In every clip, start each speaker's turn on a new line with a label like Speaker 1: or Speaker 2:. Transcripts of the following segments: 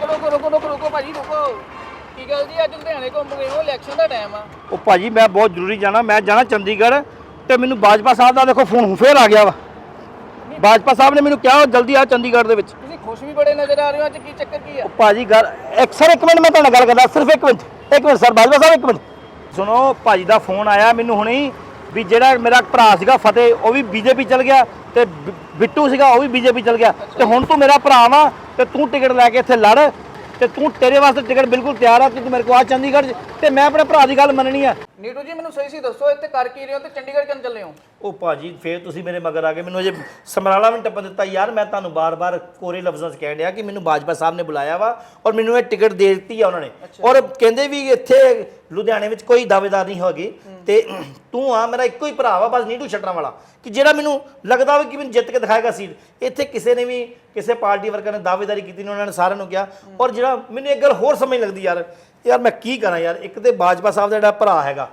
Speaker 1: ਰੁਕੋ ਰੁਕੋ ਰੁਕੋ ਰੁਕੋ ਰੁਕੋ ਭਾਜੀ ਰੁਕੋ। ਕੀ ਗੱਲ ਜੀ? ਅੱਜ ਲੁਧਿਆਣੇ ਘੁੰਮ ਗਏ ਹੋ ਇਲੈਕਸ਼ਨ ਦਾ ਟਾਈਮ ਆ।
Speaker 2: ਉਹ ਭਾਜੀ ਮੈਂ ਬਹੁਤ ਜ਼ਰੂਰੀ ਜਾਣਾ ਮੈਂ ਜਾਣਾ ਚੰਡੀਗੜ੍ਹ ਤੇ ਮੈਨੂੰ ਬਾਜਪਾ ਸਾਹਿਬ ਦਾ ਦੇਖੋ ਫੋਨ ਫੇਰ ਆ ਗਿਆ ਵਾ। ਬਾਜਪਾ ਸਾਹਿਬ ਨੇ ਮੈਨੂੰ ਕਿਹਾ ਜਲਦੀ ਆ ਚੰਡੀਗੜ੍ਹ ਦੇ ਵਿੱਚ।
Speaker 1: ਤੁਸੀਂ ਖੁਸ਼ ਵੀ ਬੜੇ ਨਜ਼ਰ ਆ ਰਹੇ ਹੋ ਅੱਜ ਕੀ ਚੱਕਰ ਕੀ ਆ?
Speaker 2: ਭਾਜੀ ਗੱਲ ਇੱਕ ਸਰ ਇੱਕ ਮਿੰਟ ਮੈਂ ਤੁਹਾਡੇ ਨਾਲ ਗੱਲ ਕਰਦਾ ਸਿਰਫ ਇੱਕ ਮਿੰਟ ਇੱਕ ਮਿੰਟ ਸਰ ਬਾਜਵਾ ਸਾਹਿਬ ਇੱਕ ਮਿੰਟ। ਸੁਣੋ ਭਾਜੀ ਦਾ ਫੋਨ ਆਇਆ ਮੈਨੂੰ ਹੁਣੇ ਵੀ ਜਿਹੜਾ ਮੇਰਾ ਭਰਾ ਸੀਗਾ ਫਤਿਹ ਉਹ ਵੀ ਬੀਜੇਪੀ ਚਲ ਗਿਆ ਤੇ ਬਿੱਟੂ ਸੀਗਾ ਉਹ ਵੀ ਬੀਜੇਪੀ ਚਲ ਗਿਆ। ਤੇ ਹੁਣ ਤੂੰ ਮੇਰਾ ਭਰਾ ਵਾ ਤੇ ਤੂੰ ਟਿਕਟ ਲੈ ਕੇ ਇੱਥੇ ਲੜ ਤੇ ਤੂੰ ਤੇਰੇ ਵਾਸਤੇ ਟਿਕਟ ਬਿਲਕੁਲ ਤਿਆਰ ਆ, ਤੂੰ ਮੇਰੇ ਕੋਲ ਆ ਚੰਡੀਗੜ੍ਹ 'ਚ ਤੇ ਮੈਂ ਆਪਣੇ ਭਰਾ ਦੀ ਗੱਲ ਮੰਨਣੀ ਆ।
Speaker 1: ਨੀਟੂ ਜੀ, ਮੈਨੂੰ ਸਹੀ ਸੀ ਦੱਸੋ, ਇੱਥੇ ਕਰ ਕੀ ਰਹੇ ਹੋ ਤੇ ਚੰਡੀਗੜ੍ਹ ਕਿਉਂ ਚੱਲੇ ਹੋ?
Speaker 2: ਉਹ ਭਾਜੀ ਫੇਰ ਤੁਸੀਂ ਮੇਰੇ ਮਗਰ ਆ ਗਏ। ਮੈਨੂੰ ਅਜੇ ਸਮਰਾਲਾ ਵੀ ਟੱਪਣ ਦਿੱਤਾ। ਯਾਰ ਮੈਂ ਤੁਹਾਨੂੰ ਬਾਰ-ਬਾਰ ਕੋਰੇ ਲਫ਼ਜ਼ਾਂ 'ਚ ਕਹਿ ਰਿਹਾ ਕਿ ਮੈਨੂੰ ਬਾਜਪਾ ਸਾਹਿਬ ਨੇ ਬੁਲਾਇਆ ਵਾ ਔਰ ਮੈਨੂੰ ਇਹ ਟਿਕਟ ਦੇ ਦਿੱਤੀ ਆ ਉਹਨਾਂ ਨੇ। ਔਰ ਕਹਿੰਦੇ ਵੀ ਇੱਥੇ ਲੁਧਿਆਣੇ ਵਿੱਚ ਕੋਈ ਦਾਅਵੇਦਾਰ ਨਹੀਂ ਹੋਗੀ। ਤੇ ਤੂੰ ਆ ਮੇਰਾ ਇੱਕੋ ਹੀ ਭਰਾ ਵਾ ਬਸ ਨੀਟੂ ਛੱਡਣ ਵਾਲਾ। ਕਿ ਜਿਹੜਾ ਮੈਨੂੰ ਲੱਗਦਾ ਵੀ ਕਿ ਮੈਨੂੰ ਜਿੱਤ ਕੇ ਦਿਖਾਏਗਾ ਸੀਟ। ਇੱਥੇ ਕਿਸੇ ਨੇ ਵੀ ਕਿਸੇ ਪਾਰਟੀ ਵਰਕਰ ਨੇ ਦਾਅਵੇਦਾਰੀ ਕੀਤੀ ਨਹੀਂ ਉਹਨਾਂ ਨੇ ਸਾਰਿਆਂ ਨੂੰ ਕਿਹਾ। ਔਰ ਜਿਹੜਾ ਮੈਨੂੰ ਇੱਕ ਗੱਲ ਹੋਰ ਸਮਝ ਲੱਗਦੀ ਯਾਰ। ਯਾਰ ਮੈਂ ਕੀ ਕਰਾਂ ਯਾਰ? ਇੱਕ ਤੇ ਬਾਜਪਾ ਸਾਹਿਬ ਦਾ ਜਿਹੜਾ ਭਰਾ ਹੈਗਾ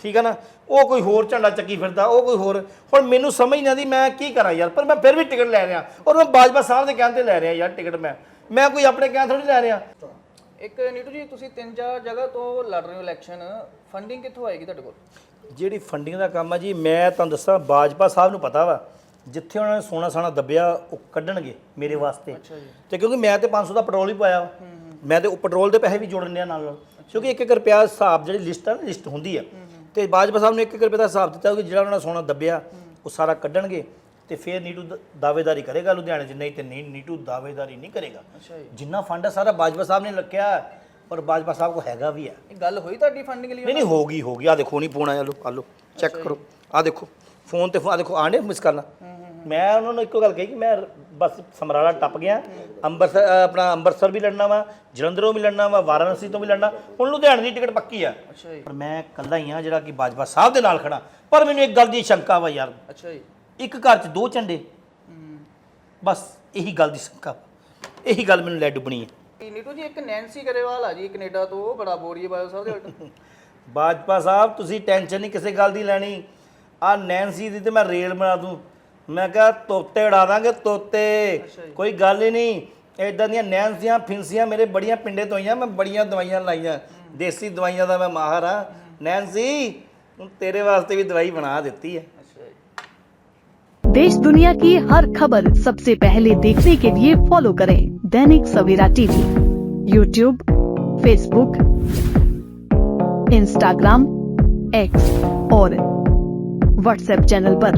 Speaker 2: ਠੀਕ ਹੈ ਨਾ? ਉਹ ਕੋਈ ਹੋਰ ਝੰਡਾ ਚੱਕੀ ਫਿਰਦਾ ਉਹ ਕੋਈ ਹੋਰ। ਹੁਣ ਮੈਨੂੰ ਸਮਝ ਨਹੀਂ ਆਉਂਦੀ ਮੈਂ ਕੀ ਕਰਾਂ ਯਾਰ? ਪਰ ਮੈਂ ਫਿਰ ਵੀ ਟਿਕਟ ਲੈ ਰਿਹਾ। ਔਰ ਮੈਂ ਬਾਜਪਾ ਸਾਹਿਬ ਦੇ ਕਹਿਣ ਤੇ ਲੈ ਰਿਹਾ ਯਾਰ ਟਿਕਟ ਮੈਂ। ਮੈਂ ਕੋਈ ਆਪਣੇ ਕਹਿਣ ਥੋੜੀ ਲੈ ਰਿਹਾ।
Speaker 1: ਇੱਕ ਨੀਟੂ ਜੀ ਤੁਸੀਂ ਤਿੰਨ ਚਾਰ ਜਗ੍ਹਾ ਤੋਂ ਲੜ ਰਹੇ ਹੋ ਇਲੈਕਸ਼ਨ ਫੰਡਿੰਗ ਕਿੱਥੋਂ ਆਏਗੀ ਤੁਹਾਡੇ ਕੋਲ?
Speaker 2: ਜਿਹੜੀ ਫੰਡਿੰਗ ਦਾ ਕੰਮ ਆ ਜੀ ਮੈਂ ਤੁਹਾਨੂੰ ਦੱਸਾਂ ਬਾਜਪਾ ਸਾਹਿਬ ਨੂੰ ਪਤਾ ਵਾ ਜਿੱਥੇ ਉਹਨਾਂ ਨੇ ਸੋਨਾ ਸਾਨਾ ਦੱਬਿਆ ਉਹ ਕੱਢਣਗੇ ਮੇਰੇ ਵਾਸਤੇ। ਤੇ ਕਿਉਂਕਿ ਮੈਂ ਤੇ 500 ਦਾ ਪੈਟਰੋਲ ਹੀ ਪਾਇਆ ਮੈਂ ਤੇ ਉਹ ਪੈਟਰੋਲ ਦੇ ਪੈਸੇ ਵੀ ਜੋੜਨੇ ਆ ਨਾਲ ਨਾਲ। ਕਿਉਂਕਿ ਇੱਕ ਇੱਕ ਰੁਪਿਆ ਹਿਸਾਬ ਜਿਹੜੀ ਲਿਸਟ ਆ ਨਾ ਲਿਸਟ ਹੁੰਦੀ ਆ। ਤੇ ਬਾਜਪਾ ਸਾਹਿਬ ਨੇ ਇੱਕ ਇੱਕ ਰੁਪਏ ਦਾ ਹਿਸਾਬ ਦਿੱਤਾ ਕਿ ਜਿਹੜਾ ਉਹਨਾਂ ਨੇ ਸੋਨਾ ਦੱਬਿਆ ਉਹ ਸਾਰਾ ਕੱਢਣਗੇ ਤੇ ਫਿਰ ਨੀਟੂ ਦਾਅਵੇਦਾਰੀ ਕਰੇਗਾ ਲੁਧਿਆਣੇ 'ਚ। ਨਹੀਂ ਤੇ ਨਹੀਂ ਨੀਟੂ ਦਾਅਵੇਦਾਰੀ ਨਹੀਂ ਕਰੇਗਾ। ਜਿੰਨਾ ਫੰਡ ਆ ਸਾਰਾ ਬਾਜਪਾ ਸਾਹਿਬ ਨੇ ਰੱਖਿਆ ਔਰ ਬਾਜਪਾ ਸਾਹਿਬ ਕੋ ਹੈਗਾ ਵੀ ਆ
Speaker 1: ਇਹ ਗੱਲ ਹੋਈ ਤੁਹਾਡੀ ਫੰਡਿੰਗ ਲਈ
Speaker 2: ਨਹੀਂ ਨਹੀਂ ਹੋ ਗਈ ਹੋ ਗਈ। ਆ ਦੇਖੋ ਨਹੀਂ ਫੋਨ ਆਇਆ ਲੋ ਆ ਲੋ ਚੈੱਕ ਕਰੋ। ਆ ਦੇਖੋ ਫੋਨ ਤੇ ਆ ਦੇਖੋ ਆਂਡੇ ਮਿਸ ਕਰਨਾ। ਮੈਂ ਉਹਨਾਂ ਨੂੰ ਇੱਕੋ ਗੱਲ ਕਹੀ ਕਿ ਮੈਂ ਬਸ ਸਮਰਾਲਾ ਟੱਪ ਗਿਆ। ਅੰਮ੍ਰਿਤਸਰ ਆਪਣਾ ਅੰਮ੍ਰਿਤਸਰ ਵੀ ਲੜਨਾ ਵਾ ਜਲੰਧਰੋਂ ਵੀ ਲੜਨਾ ਵਾ ਵਾਰਾਣਸੀ ਤੋਂ ਵੀ ਲੜਨਾ। ਹੁਣ ਲੁਧਿਆਣੇ ਦੀ ਟਿਕਟ ਪੱਕੀ ਆ। ਪਰ ਮੈਂ ਇਕੱਲਾ ਹੀ ਆ ਜਿਹੜਾ ਕਿ ਬਾਜਪਾ ਸਾਹਿਬ ਦੇ ਨਾਲ ਖੜਾ। ਪਰ ਮੈਨੂੰ ਇੱਕ ਗੱਲ ਦੀ ਸ਼ੰਕਾ ਵਾ ਯਾਰ।
Speaker 1: ਅੱਛਾ ਜੀ।
Speaker 2: ਇੱਕ ਘਰ 'ਚ ਦੋ ਝੰਡੇ। ਬਸ ਇਹੀ ਗੱਲ ਦੀ ਸ਼ੰਕਾ। ਇਹੀ ਗੱਲ ਮੈਨੂੰ ਲੈ ਡੁੱਬਣੀ ਹੈ
Speaker 1: ਨੀਟੂ ਜੀ ਇੱਕ ਨੈਂਸੀ ਗਰੇਵਾਲ ਆ ਜੀ ਕੈਨੇਡਾ ਤੋਂ ਉਹ ਬੜਾ ਬੋਰੀ ਹੈ ਬਾਇਓ ਸਾਹਿਬ ਦੇ ਉਲਟ
Speaker 2: ਬਾਜਪਾ ਸਾਹਿਬ ਤੁਸੀਂ ਟੈਨਸ਼ਨ ਨਹੀਂ ਕਿਸੇ ਗੱਲ ਦੀ ਲੈਣੀ। ਆ ਨੈਂਸੀ ਦੀ ਤੇ ਮੈਂ ਰੇਲ ਬਣਾ ਦੂੰ। ਮੈਂ ਕਿਹਾ ਤੋਤੇ ਉਡਾ ਦਾਂਗੇ ਤੋਤੇ
Speaker 1: ਅੱਛਾ ਜੀ।
Speaker 2: ਕੋਈ ਗੱਲ ਹੀ ਨਹੀਂ ਇਦਾਂ ਦੀਆਂ ਨੈਂਸੀਆਂ ਫਿੰਸੀਆਂ ਮੇਰੇ ਬੜੀਆਂ ਪਿੰਡੇ ਤੋਂ ਆਈਆਂ ਮੈਂ ਬੜੀਆਂ ਦਵਾਈਆਂ ਲਾਈਆਂ ਦੇਸੀ ਦਵਾਈਆਂ ਦਾ ਮੈਂ ਮਾਹਰ ਆ ਨੈਂਸੀ ਹੁਣ ਤੇਰੇ ਵਾਸਤੇ ਵੀ ਦਵਾਈ ਬਣਾ ਦਿੱਤੀ ਹੈ
Speaker 1: ਅੱਛਾ ਜੀ
Speaker 3: देश दुनिया की हर खबर सबसे पहले देखने के लिए फॉलो करें Dainik Savera TV YouTube Facebook Instagram X और व्हाट्सएप चैनल पर।